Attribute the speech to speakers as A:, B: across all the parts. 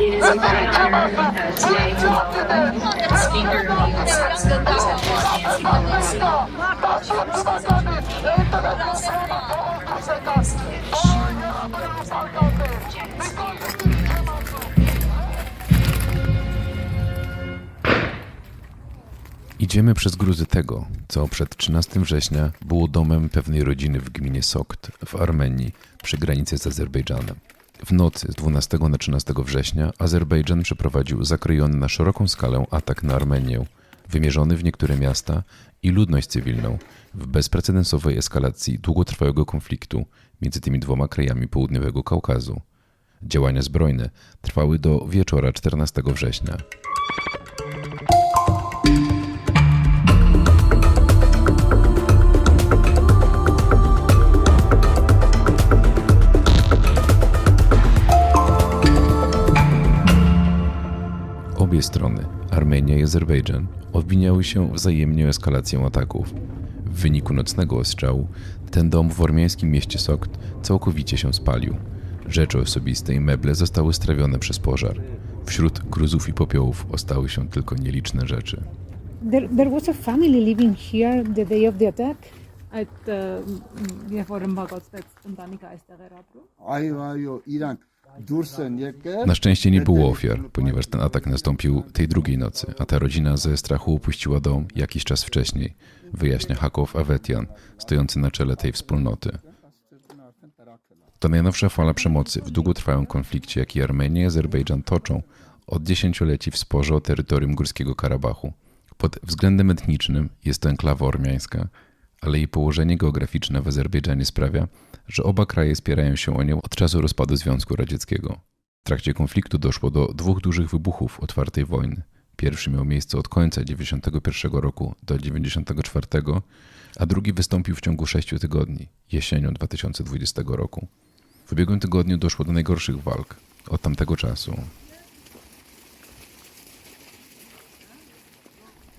A: It is a pleasure uh, today to welcome Speaker of the U.S. House of Representatives Nancy Pelosi.
B: Idziemy przez gruzy tego, co przed 13 września było domem pewnej rodziny w gminie Sokt w Armenii przy granicy z Azerbejdżanem. W nocy z 12 na 13 września Azerbejdżan przeprowadził zakrojony na szeroką skalę atak na Armenię, wymierzony w niektóre miasta i ludność cywilną w bezprecedensowej eskalacji długotrwałego konfliktu między tymi dwoma krajami południowego Kaukazu. Działania zbrojne trwały do wieczora 14 września. strony, Armenia i Azerbejdżan, obwiniały się wzajemnie o eskalację ataków. W wyniku nocnego ostrzału ten dom w ormiańskim mieście Sokt całkowicie się spalił. Rzeczy osobiste i meble zostały strawione przez pożar. Wśród gruzów i popiołów ostały się tylko nieliczne rzeczy.
C: There, there was a family living here the day of the attack.
D: et äh, wir wollen mal kurz jetzt spontanika SDR-Abru.
E: Այո, այո, իրանք դուրս են եկել։
B: na szczęście nie było ofiar, ponieważ ten atak nastąpił tej drugiej nocy, a ta rodzina ze strachu opuściła dom jakiś czas wcześniej, wyjaśnia Hakow Avetian, stojący na czele tej wspólnoty. To najnowsza fala przemocy w długotrwałym konflikcie, jaki Armenia i Azerbejdżan toczą od dziesięcioleci w sporze o terytorium Górskiego Karabachu. Pod względem etnicznym jest to enklawa ormiańska, ale jej położenie geograficzne w Azerbejdżanie sprawia, że oba kraje spierają się o nią od czasu rozpadu Związku Radzieckiego. W trakcie konfliktu doszło do dwóch dużych wybuchów otwartej wojny. Pierwszy miał miejsce od końca 91 roku do 94, a drugi wystąpił w ciągu sześciu tygodni, jesienią 2020 roku. W ubiegłym tygodniu doszło do najgorszych walk od tamtego czasu.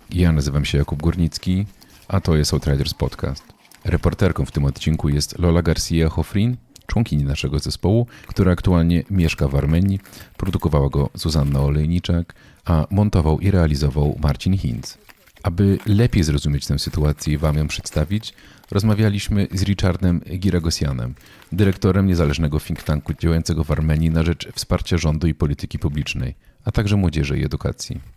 B: Ja nazywam się Jakub Górnicki, a to jest Outriders Podcast. Reporterką w tym odcinku jest Lola Garcia Hofrin, członkini naszego zespołu, która aktualnie mieszka w Armenii. Produkowała go Zuzanna Olejniczak, a montował i realizował Marcin Hinz. Aby lepiej zrozumieć tę sytuację i Wam ją przedstawić, rozmawialiśmy z Richardem Giragosianem, dyrektorem niezależnego think tanku działającego w Armenii na rzecz wsparcia rządu i polityki publicznej, a także młodzieży i edukacji.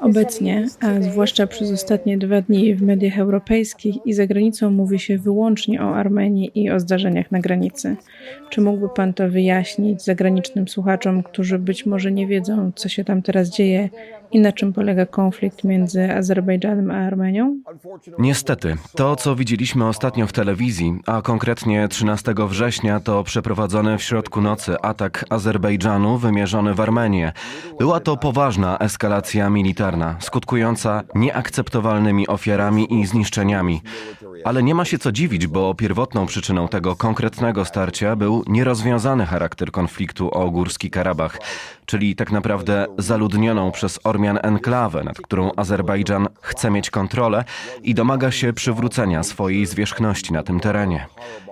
F: Obecnie, a zwłaszcza przez ostatnie dwa dni w mediach europejskich i za granicą mówi się wyłącznie o Armenii i o zdarzeniach na granicy. Czy mógłby Pan to wyjaśnić zagranicznym słuchaczom, którzy być może nie wiedzą, co się tam teraz dzieje i na czym polega konflikt między Azerbejdżanem a Armenią?
G: Niestety, to co widzieliśmy ostatnio w telewizji, a konkretnie 13 września, to przeprowadzony w środku nocy atak Azerbejdżanu wymierzony w Armenię. Była to poważna eskalacja militarna, skutkująca nieakceptowalnymi ofiarami i zniszczeniami. Ale nie ma się co dziwić, bo pierwotną przyczyną tego konkretnego starcia był nierozwiązany charakter konfliktu o Górski Karabach, czyli tak naprawdę zaludnioną przez Ormian enklawę, nad którą Azerbejdżan chce mieć kontrolę i domaga się przywrócenia swojej zwierzchności na tym terenie.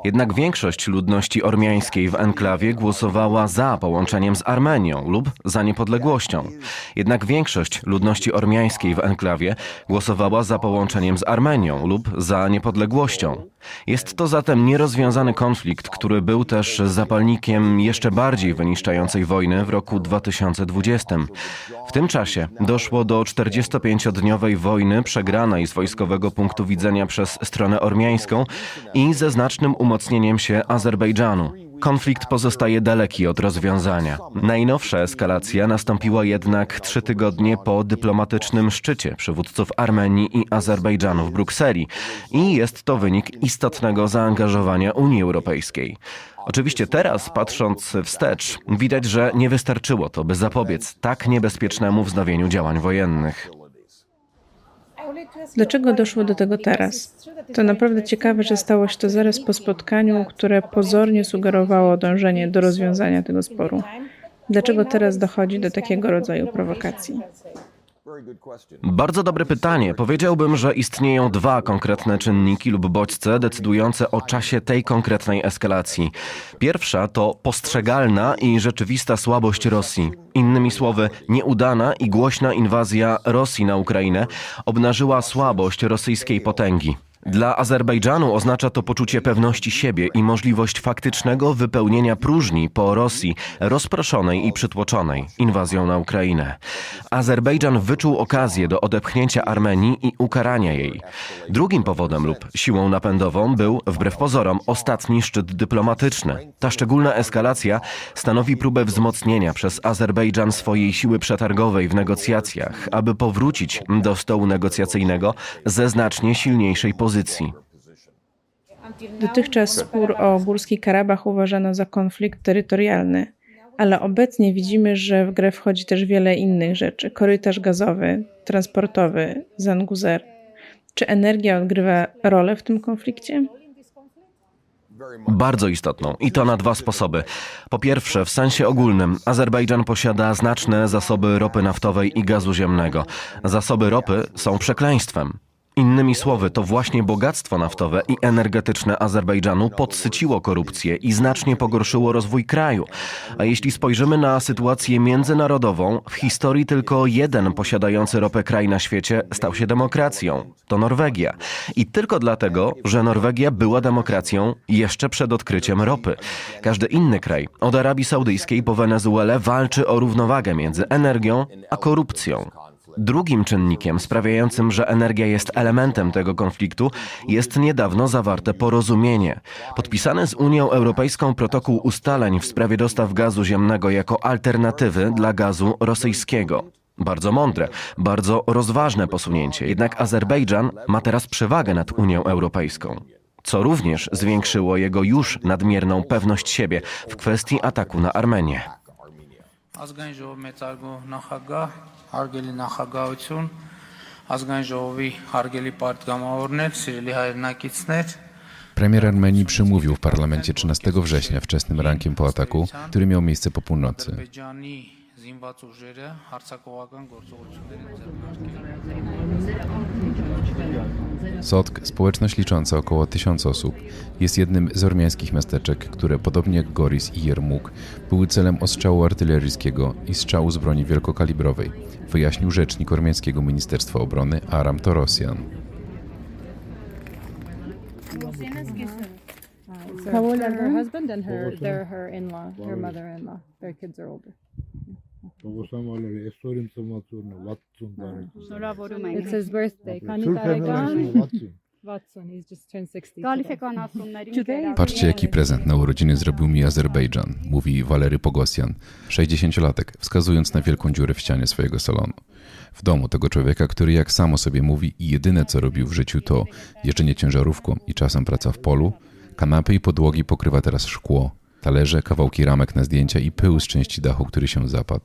G: Jednak większość ludności ormiańskiej w enklawie głosowała za połączeniem z Armenią lub za niepodległością. Jednak większość ludności ormiańskiej w enklawie głosowała za połączeniem z Armenią lub za niepodległością. Jest to zatem nierozwiązany konflikt, który był też zapalnikiem jeszcze bardziej wyniszczającej wojny w roku 2020. W tym czasie doszło do 45-dniowej wojny przegranej z wojskowego punktu widzenia przez stronę ormiańską i ze znacznym umocnieniem się Azerbejdżanu. Konflikt pozostaje daleki od rozwiązania. Najnowsza eskalacja nastąpiła jednak trzy tygodnie po dyplomatycznym szczycie przywódców Armenii i Azerbejdżanu w Brukseli i jest to wynik istotnego zaangażowania Unii Europejskiej. Oczywiście teraz, patrząc wstecz, widać, że nie wystarczyło to, by zapobiec tak niebezpiecznemu wznowieniu działań wojennych.
F: Dlaczego doszło do tego teraz? To naprawdę ciekawe, że stało się to zaraz po spotkaniu, które pozornie sugerowało dążenie do rozwiązania tego sporu. Dlaczego teraz dochodzi do takiego rodzaju prowokacji?
G: Bardzo dobre pytanie. Powiedziałbym, że istnieją dwa konkretne czynniki lub bodźce decydujące o czasie tej konkretnej eskalacji. Pierwsza to postrzegalna i rzeczywista słabość Rosji. Innymi słowy, nieudana i głośna inwazja Rosji na Ukrainę obnażyła słabość rosyjskiej potęgi. Dla Azerbejdżanu oznacza to poczucie pewności siebie i możliwość faktycznego wypełnienia próżni po Rosji, rozproszonej i przytłoczonej inwazją na Ukrainę. Azerbejdżan wyczuł okazję do odepchnięcia Armenii i ukarania jej. Drugim powodem lub siłą napędową był, wbrew pozorom, ostatni szczyt dyplomatyczny. Ta szczególna eskalacja stanowi próbę wzmocnienia przez Azerbejdżan swojej siły przetargowej w negocjacjach, aby powrócić do stołu negocjacyjnego ze znacznie silniejszej pozycji.
F: Dotychczas spór o Górski Karabach uważano za konflikt terytorialny, ale obecnie widzimy, że w grę wchodzi też wiele innych rzeczy. Korytarz gazowy, transportowy, Zanguzer. Czy energia odgrywa rolę w tym konflikcie?
G: Bardzo istotną i to na dwa sposoby. Po pierwsze, w sensie ogólnym, Azerbejdżan posiada znaczne zasoby ropy naftowej i gazu ziemnego. Zasoby ropy są przekleństwem. Innymi słowy, to właśnie bogactwo naftowe i energetyczne Azerbejdżanu podsyciło korupcję i znacznie pogorszyło rozwój kraju. A jeśli spojrzymy na sytuację międzynarodową, w historii tylko jeden posiadający ropę kraj na świecie stał się demokracją. To Norwegia. I tylko dlatego, że Norwegia była demokracją jeszcze przed odkryciem ropy. Każdy inny kraj, od Arabii Saudyjskiej po Wenezuelę, walczy o równowagę między energią a korupcją. Drugim czynnikiem sprawiającym, że energia jest elementem tego konfliktu, jest niedawno zawarte porozumienie. Podpisany z Unią Europejską protokół ustaleń w sprawie dostaw gazu ziemnego jako alternatywy dla gazu rosyjskiego. Bardzo mądre, bardzo rozważne posunięcie, jednak Azerbejdżan ma teraz przewagę nad Unią Europejską. Co również zwiększyło jego już nadmierną pewność siebie w kwestii ataku na Armenię
H: ազգային ժողով մեծարգո նախագահ, հարգելի նախագահություն, ազգային ժողովի հարգելի պատգամավորներ, սիրելի հայրենակիցներ,
B: Premier Armenii przemówił w parlamencie 13 września wczesnym rankiem po ataku, który miał miejsce po północy. Sotk, społeczność licząca około 1000 osób, jest jednym z ormiańskich miasteczek, które podobnie jak Goris i Jermuk były celem ostrzału artyleryjskiego i strzału z broni wielkokalibrowej, wyjaśnił rzecznik ormiańskiego Ministerstwa Obrony Aram Torosjan.
D: How old are her husband and her, her in-law, her mother-in-law. Their kids are older. It's his birthday. Kani Karagan Watson, he's just turned 60 today.
B: Patrzcie, jaki prezent na urodziny zrobił mi Azerbejdżan, mówi Walery Pogosjan, 60-latek, wskazując na wielką dziurę w ścianie swojego salonu. W domu tego człowieka, który jak samo sobie mówi i jedyne co robił w życiu to jeżdżenie ciężarówką i czasem praca w polu, kanapy i podłogi pokrywa teraz szkło, talerze, kawałki ramek na zdjęcia i pył z części dachu, który się zapadł.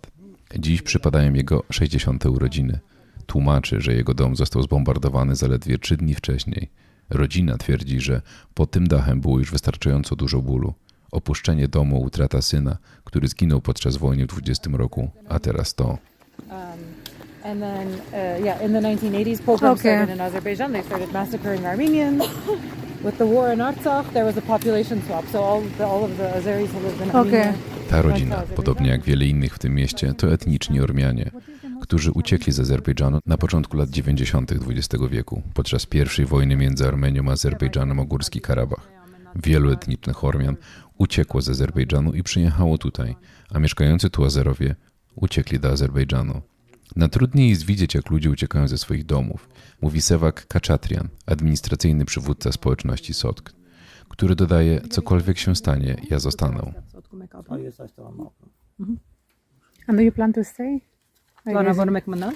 B: Dziś przypadają jego 60. urodziny. Tłumaczy, że jego dom został zbombardowany zaledwie trzy dni wcześniej. Rodzina twierdzi, że pod tym dachem było już wystarczająco dużo bólu. Opuszczenie domu, utrata syna, który zginął podczas wojny w 20 roku, a teraz to.
D: And then, uh, yeah, in the 1980s, pogrom
C: Okay.
D: started in Azerbaijan. They started massacring Armenians. With the war in Artsakh, there was a population swap. So all, the, all of the Azeris who lived in
C: Okay.
D: Armenia.
B: Ta rodzina, podobnie jak wiele innych w tym mieście, to etniczni Ormianie, którzy uciekli z Azerbejdżanu na początku lat 90. XX wieku, podczas pierwszej wojny między Armenią a Azerbejdżanem o Górski Karabach. Wielu etnicznych Ormian uciekło z Azerbejdżanu i przyjechało tutaj, a mieszkający tu Azerowie uciekli do Azerbejdżanu. Najtrudniej jest widzieć, jak ludzie uciekają ze swoich domów, mówi Sewak Kaczatrian, administracyjny przywódca społeczności Sotk, który dodaje, cokolwiek się stanie, ja zostanę.
C: And do you plan to stay?
D: McMahon?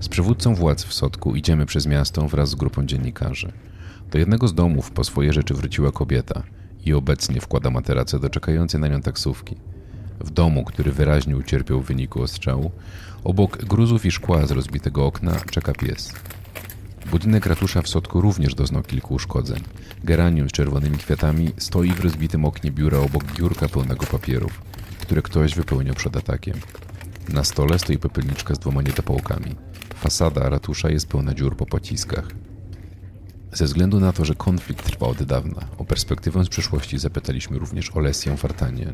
B: Z przywódcą władz w Sotku idziemy przez miasto wraz z grupą dziennikarzy. Do jednego z domów po swoje rzeczy wróciła kobieta i obecnie wkłada materace do czekającej na nią taksówki. W domu, który wyraźnie ucierpiał w wyniku ostrzału, obok gruzów i szkła z rozbitego okna czeka pies. Budynek ratusza w Sotku również doznał kilku uszkodzeń. Geranium z czerwonymi kwiatami stoi w rozbitym oknie biura obok biurka pełnego papierów, które ktoś wypełniał przed atakiem. Na stole stoi popelniczka z dwoma niedopałkami. Fasada ratusza jest pełna dziur po pociskach. Ze względu na to, że konflikt trwa od dawna, o perspektywę z przyszłości zapytaliśmy również Olesję Fartanię.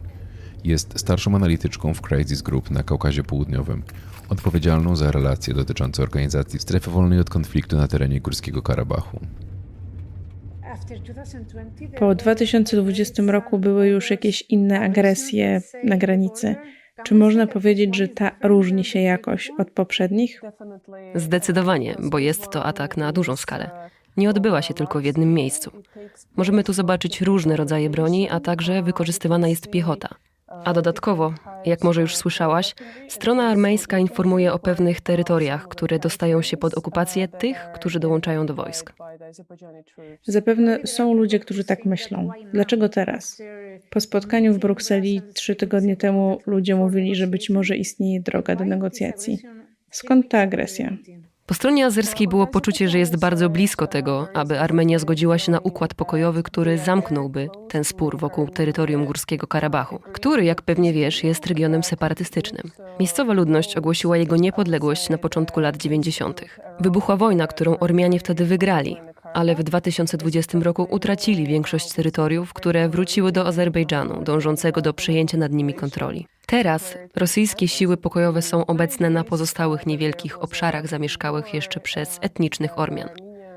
B: Jest starszą analityczką w Crisis Group na Kaukazie Południowym, odpowiedzialną za relacje dotyczące organizacji strefy wolnej od konfliktu na terenie Górskiego Karabachu.
F: Po 2020 roku były już jakieś inne agresje na granicy. Czy można powiedzieć, że ta różni się jakoś od poprzednich?
I: Zdecydowanie, bo jest to atak na dużą skalę. Nie odbyła się tylko w jednym miejscu. Możemy tu zobaczyć różne rodzaje broni, a także wykorzystywana jest piechota. A dodatkowo, jak może już słyszałaś, strona armeńska informuje o pewnych terytoriach, które dostają się pod okupację tych, którzy dołączają do wojsk.
F: Zapewne są ludzie, którzy tak myślą. Dlaczego teraz? Po spotkaniu w Brukseli trzy tygodnie temu ludzie mówili, że być może istnieje droga do negocjacji. Skąd ta agresja?
I: Po stronie azerskiej było poczucie, że jest bardzo blisko tego, aby Armenia zgodziła się na układ pokojowy, który zamknąłby ten spór wokół terytorium Górskiego Karabachu, który, jak pewnie wiesz, jest regionem separatystycznym. Miejscowa ludność ogłosiła jego niepodległość na początku lat 90. Wybuchła wojna, którą Ormianie wtedy wygrali, ale w 2020 roku utracili większość terytoriów, które wróciły do Azerbejdżanu, dążącego do przejęcia nad nimi kontroli. Teraz rosyjskie siły pokojowe są obecne na pozostałych niewielkich obszarach zamieszkałych jeszcze przez etnicznych Ormian.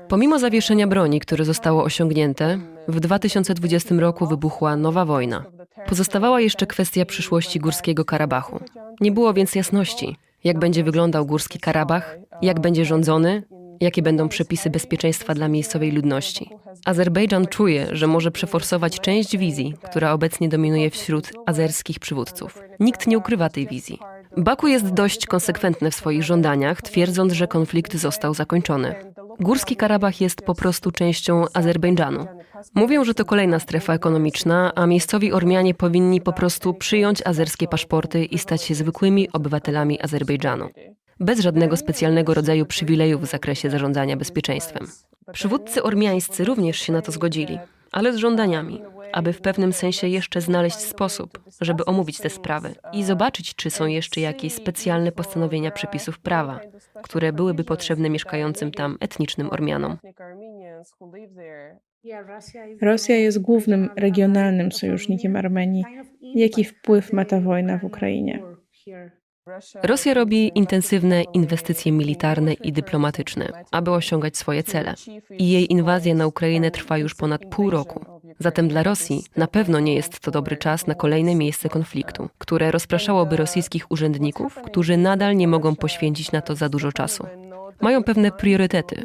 I: Pomimo zawieszenia broni, które zostało osiągnięte, w 2020 roku wybuchła nowa wojna. Pozostawała jeszcze kwestia przyszłości Górskiego Karabachu. Nie było więc jasności, jak będzie wyglądał Górski Karabach, jak będzie rządzony, jakie będą przepisy bezpieczeństwa dla miejscowej ludności. Azerbejdżan czuje, że może przeforsować część wizji, która obecnie dominuje wśród azerskich przywódców. Nikt nie ukrywa tej wizji. Baku jest dość konsekwentny w swoich żądaniach, twierdząc, że konflikt został zakończony. Górski Karabach jest po prostu częścią Azerbejdżanu. Mówią, że to kolejna strefa ekonomiczna, a miejscowi Ormianie powinni po prostu przyjąć azerskie paszporty i stać się zwykłymi obywatelami Azerbejdżanu bez żadnego specjalnego rodzaju przywilejów w zakresie zarządzania bezpieczeństwem. Przywódcy ormiańscy również się na to zgodzili, ale z żądaniami, aby w pewnym sensie jeszcze znaleźć sposób, żeby omówić te sprawy i zobaczyć, czy są jeszcze jakieś specjalne postanowienia przepisów prawa, które byłyby potrzebne mieszkającym tam etnicznym Ormianom.
F: Rosja jest głównym regionalnym sojusznikiem Armenii. Jaki wpływ ma ta wojna w Ukrainie?
I: Rosja robi intensywne inwestycje militarne i dyplomatyczne, aby osiągać swoje cele. I jej inwazja na Ukrainę trwa już ponad pół roku. Zatem dla Rosji na pewno nie jest to dobry czas na kolejne miejsce konfliktu, które rozpraszałoby rosyjskich urzędników, którzy nadal nie mogą poświęcić na to za dużo czasu. Mają pewne priorytety.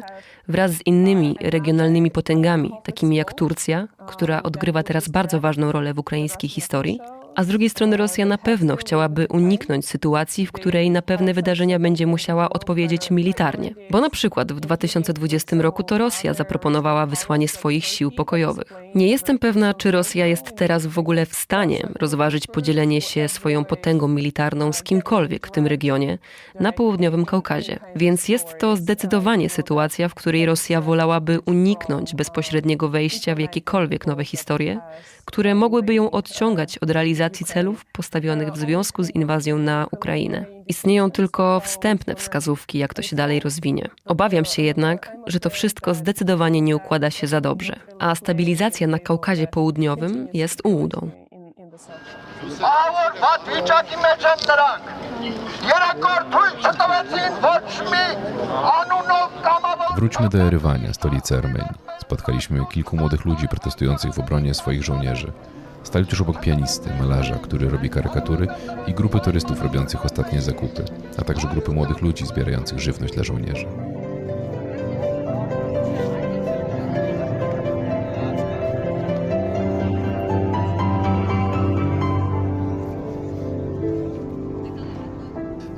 I: Wraz z innymi regionalnymi potęgami, takimi jak Turcja, która odgrywa teraz bardzo ważną rolę w ukraińskiej historii, a z drugiej strony Rosja na pewno chciałaby uniknąć sytuacji, w której na pewne wydarzenia będzie musiała odpowiedzieć militarnie. Bo na przykład w 2020 roku to Rosja zaproponowała wysłanie swoich sił pokojowych. Nie jestem pewna, czy Rosja jest teraz w ogóle w stanie rozważyć podzielenie się swoją potęgą militarną z kimkolwiek w tym regionie na południowym Kaukazie. Więc jest to zdecydowanie sytuacja, w której Rosja wolałaby uniknąć bezpośredniego wejścia w jakiekolwiek nowe historie, które mogłyby ją odciągać od realizacji celów postawionych w związku z inwazją na Ukrainę. Istnieją tylko wstępne wskazówki, jak to się dalej rozwinie. Obawiam się jednak, że to wszystko zdecydowanie nie układa się za dobrze, a stabilizacja na Kaukazie Południowym jest ułudą.
B: Wróćmy do Erywania, stolicy Armenii. Spotkaliśmy kilku młodych ludzi protestujących w obronie swoich żołnierzy. Stali tuż obok pianisty, malarza, który robi karykatury i grupy turystów robiących ostatnie zakupy, a także grupy młodych ludzi zbierających żywność dla żołnierzy.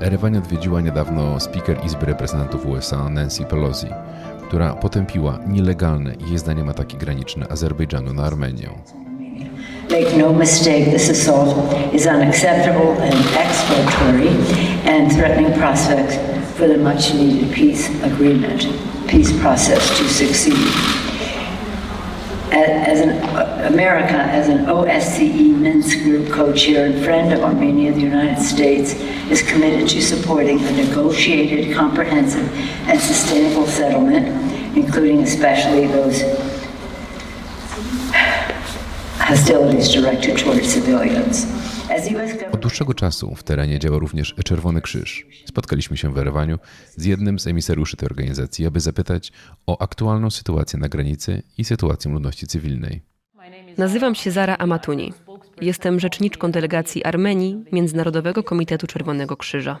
B: Erywan odwiedziła niedawno speaker Izby Reprezentantów USA Nancy Pelosi, która potępiła nielegalne jej zdaniem ataki graniczne Azerbejdżanu na Armenię.
J: Make no mistake, this assault is unacceptable and exploratory and threatening prospects for the much needed peace agreement, peace process to succeed. As an America, as an OSCE Minsk Group co-chair and friend of Armenia, the United States is committed to supporting a negotiated, comprehensive, and sustainable settlement, including especially those hostilities directed toward civilians.
B: Od dłuższego czasu w terenie działa również Czerwony Krzyż. Spotkaliśmy się w Erewaniu z jednym z emisariuszy tej organizacji, aby zapytać o aktualną sytuację na granicy i sytuację ludności cywilnej.
I: Nazywam się Zara Amatuni. Jestem rzeczniczką delegacji Armenii Międzynarodowego Komitetu Czerwonego Krzyża.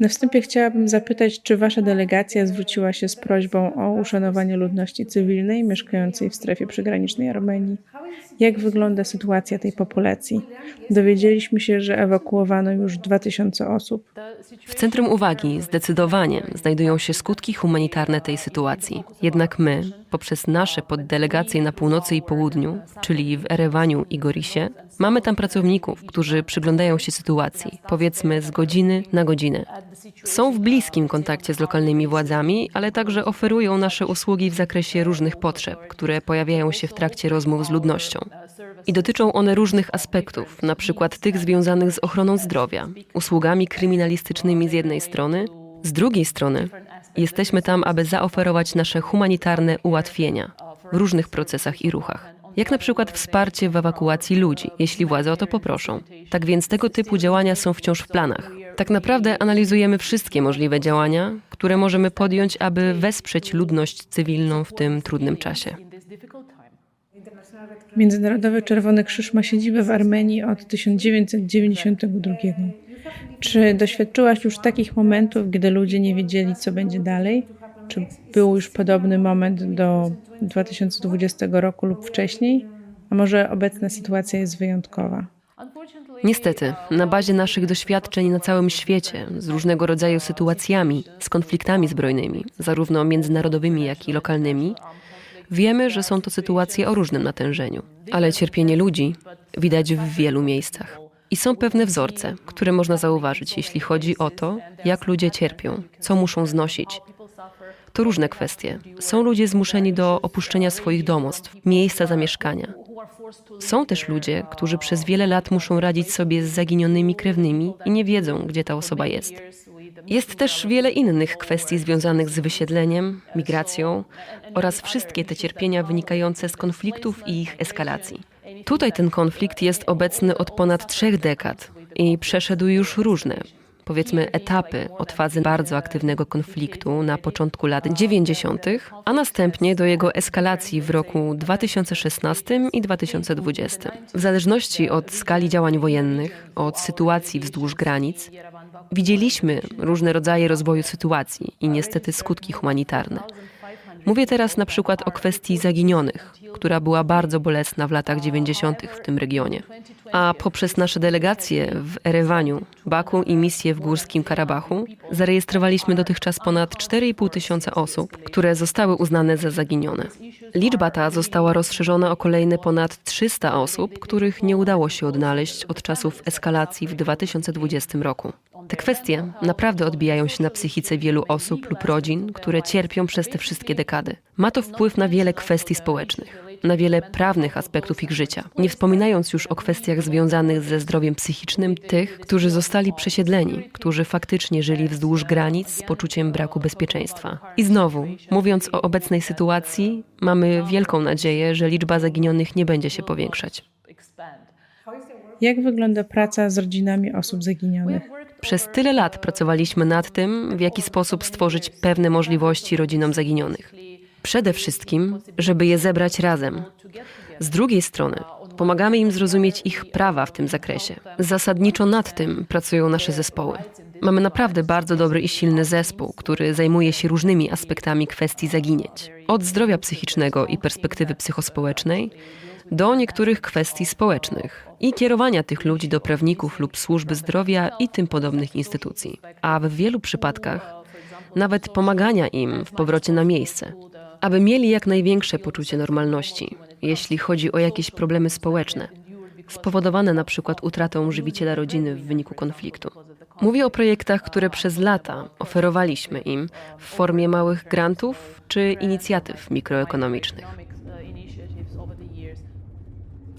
F: Na wstępie chciałabym zapytać, czy Wasza delegacja zwróciła się z prośbą o uszanowanie ludności cywilnej mieszkającej w strefie przygranicznej Armenii? Jak wygląda sytuacja tej populacji? Dowiedzieliśmy się, że ewakuowano już 2000 osób.
I: W centrum uwagi zdecydowanie znajdują się skutki humanitarne tej sytuacji. Jednak my, poprzez nasze poddelegacje na północy i południu, czyli w Erewaniu i Gorisie, mamy tam pracowników, którzy przyglądają się sytuacji, powiedzmy z godziny na godzinę. Są w bliskim kontakcie z lokalnymi władzami, ale także oferują nasze usługi w zakresie różnych potrzeb, które pojawiają się w trakcie rozmów z ludnością. I dotyczą one różnych aspektów, na przykład tych związanych z ochroną zdrowia, usługami kryminalistycznymi z jednej strony, z drugiej strony jesteśmy tam, aby zaoferować nasze humanitarne ułatwienia w różnych procesach i ruchach. Jak na przykład wsparcie w ewakuacji ludzi, jeśli władze o to poproszą. Tak więc tego typu działania są wciąż w planach. Tak naprawdę analizujemy wszystkie możliwe działania, które możemy podjąć, aby wesprzeć ludność cywilną w tym trudnym czasie.
F: Międzynarodowy Czerwony Krzyż ma siedzibę w Armenii od 1992. Czy doświadczyłaś już takich momentów, gdy ludzie nie wiedzieli, co będzie dalej? Czy był już podobny moment do 2020 roku lub wcześniej? A może obecna sytuacja jest wyjątkowa?
I: Niestety, na bazie naszych doświadczeń na całym świecie, z różnego rodzaju sytuacjami, z konfliktami zbrojnymi, zarówno międzynarodowymi, jak i lokalnymi, wiemy, że są to sytuacje o różnym natężeniu. Ale cierpienie ludzi widać w wielu miejscach. I są pewne wzorce, które można zauważyć, jeśli chodzi o to, jak ludzie cierpią, co muszą znosić. To różne kwestie. Są ludzie zmuszeni do opuszczenia swoich domostw, miejsca zamieszkania. Są też ludzie, którzy przez wiele lat muszą radzić sobie z zaginionymi krewnymi i nie wiedzą, gdzie ta osoba jest. Jest też wiele innych kwestii związanych z wysiedleniem, migracją oraz wszystkie te cierpienia wynikające z konfliktów i ich eskalacji. Tutaj ten konflikt jest obecny od ponad trzech dekad i przeszedł już różne, powiedzmy, etapy od fazy bardzo aktywnego konfliktu na początku lat 90., a następnie do jego eskalacji w roku 2016 i 2020. W zależności od skali działań wojennych, od sytuacji wzdłuż granic, widzieliśmy różne rodzaje rozwoju sytuacji i niestety skutki humanitarne. Mówię teraz na przykład o kwestii zaginionych, która była bardzo bolesna w latach 90. w tym regionie. A poprzez nasze delegacje w Erewaniu, Baku i misję w Górskim Karabachu zarejestrowaliśmy dotychczas ponad 4,5 tysiąca osób, które zostały uznane za zaginione. Liczba ta została rozszerzona o kolejne ponad 300 osób, których nie udało się odnaleźć od czasów eskalacji w 2020 roku. Te kwestie naprawdę odbijają się na psychice wielu osób lub rodzin, które cierpią przez te wszystkie dekady. Ma to wpływ na wiele kwestii społecznych, na wiele prawnych aspektów ich życia, nie wspominając już o kwestiach związanych ze zdrowiem psychicznym tych, którzy zostali przesiedleni, którzy faktycznie żyli wzdłuż granic z poczuciem braku bezpieczeństwa. I znowu, mówiąc o obecnej sytuacji, mamy wielką nadzieję, że liczba zaginionych nie będzie się powiększać.
F: Jak wygląda praca z rodzinami osób zaginionych?
I: Przez tyle lat pracowaliśmy nad tym, w jaki sposób stworzyć pewne możliwości rodzinom zaginionych. Przede wszystkim, żeby je zebrać razem. Z drugiej strony, pomagamy im zrozumieć ich prawa w tym zakresie. Zasadniczo nad tym pracują nasze zespoły. Mamy naprawdę bardzo dobry i silny zespół, który zajmuje się różnymi aspektami kwestii zaginięć. Od zdrowia psychicznego i perspektywy psychospołecznej, do niektórych kwestii społecznych i kierowania tych ludzi do prawników lub służby zdrowia i tym podobnych instytucji. A w wielu przypadkach nawet pomagania im w powrocie na miejsce, aby mieli jak największe poczucie normalności, jeśli chodzi o jakieś problemy społeczne, spowodowane na przykład utratą żywiciela rodziny w wyniku konfliktu. Mówię o projektach, które przez lata oferowaliśmy im w formie małych grantów czy inicjatyw mikroekonomicznych.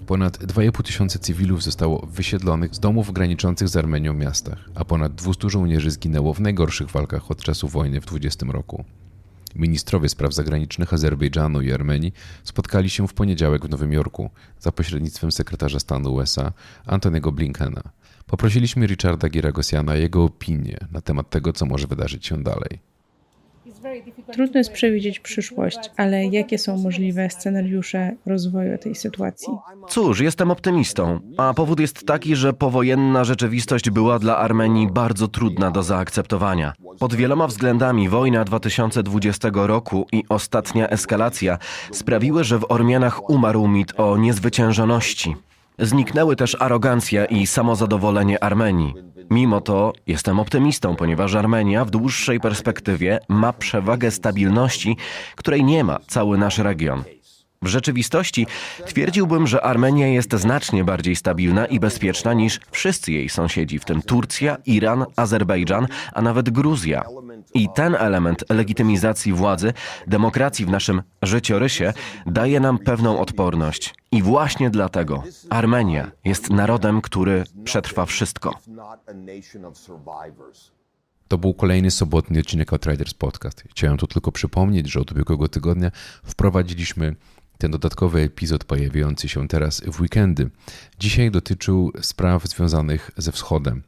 B: Ponad 2,5 tysiące cywilów zostało wysiedlonych z domów graniczących z Armenią miastach, a ponad 200 żołnierzy zginęło w najgorszych walkach od czasu wojny w 20 roku. Ministrowie spraw zagranicznych Azerbejdżanu i Armenii spotkali się w poniedziałek w Nowym Jorku za pośrednictwem sekretarza stanu USA Antoniego Blinkena. Poprosiliśmy Richarda Giragosiana o jego opinię na temat tego, co może wydarzyć się dalej.
F: Trudno jest przewidzieć przyszłość, ale jakie są możliwe scenariusze rozwoju tej sytuacji?
G: Cóż, jestem optymistą, a powód jest taki, że powojenna rzeczywistość była dla Armenii bardzo trudna do zaakceptowania. Pod wieloma względami wojna 2020 roku i ostatnia eskalacja sprawiły, że w Ormianach umarł mit o niezwyciężoności. Zniknęły też arogancja i samozadowolenie Armenii. Mimo to jestem optymistą, ponieważ Armenia w dłuższej perspektywie ma przewagę stabilności, której nie ma cały nasz region. W rzeczywistości twierdziłbym, że Armenia jest znacznie bardziej stabilna i bezpieczna niż wszyscy jej sąsiedzi, w tym Turcja, Iran, Azerbejdżan, a nawet Gruzja. I ten element legitymizacji władzy, demokracji w naszym życiorysie daje nam pewną odporność. I właśnie dlatego Armenia jest narodem, który przetrwa wszystko.
B: To był kolejny sobotni odcinek Outriders Podcast. Chciałem tu tylko przypomnieć, że od ubiegłego tygodnia wprowadziliśmy ten dodatkowy epizod pojawiający się teraz w weekendy. Dzisiaj dotyczył spraw związanych ze wschodem.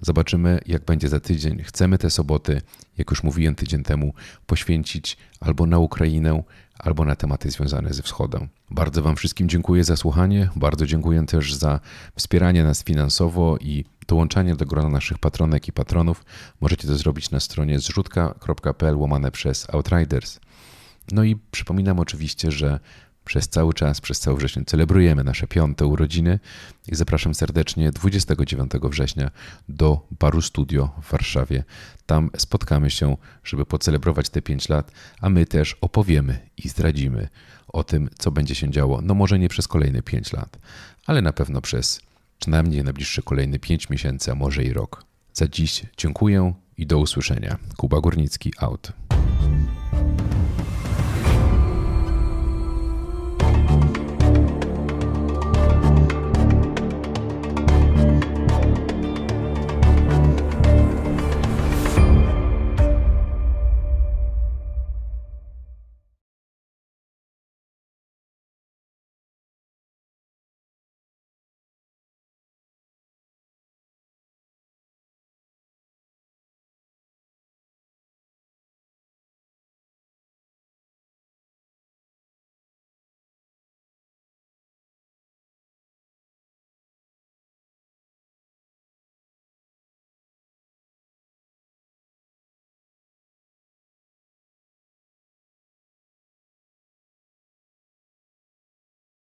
B: Zobaczymy, jak będzie za tydzień. Chcemy te soboty, jak już mówiłem tydzień temu, poświęcić albo na Ukrainę, albo na tematy związane ze wschodem. Bardzo Wam wszystkim dziękuję za słuchanie. Bardzo dziękuję też za wspieranie nas finansowo i dołączanie do grona naszych patronek i patronów. Możecie to zrobić na stronie zrzutka.pl łamane przez Outriders. No i przypominam oczywiście, że przez cały czas, przez cały wrzesień celebrujemy nasze piąte urodziny i zapraszam serdecznie 29 września do Baru Studio w Warszawie. Tam spotkamy się, żeby pocelebrować te 5 lat, a my też opowiemy i zdradzimy o tym, co będzie się działo. No może nie przez kolejne 5 lat, ale na pewno przez przynajmniej najbliższe kolejne 5 miesięcy, a może i rok. Za dziś dziękuję i do usłyszenia. Kuba Górnicki, out.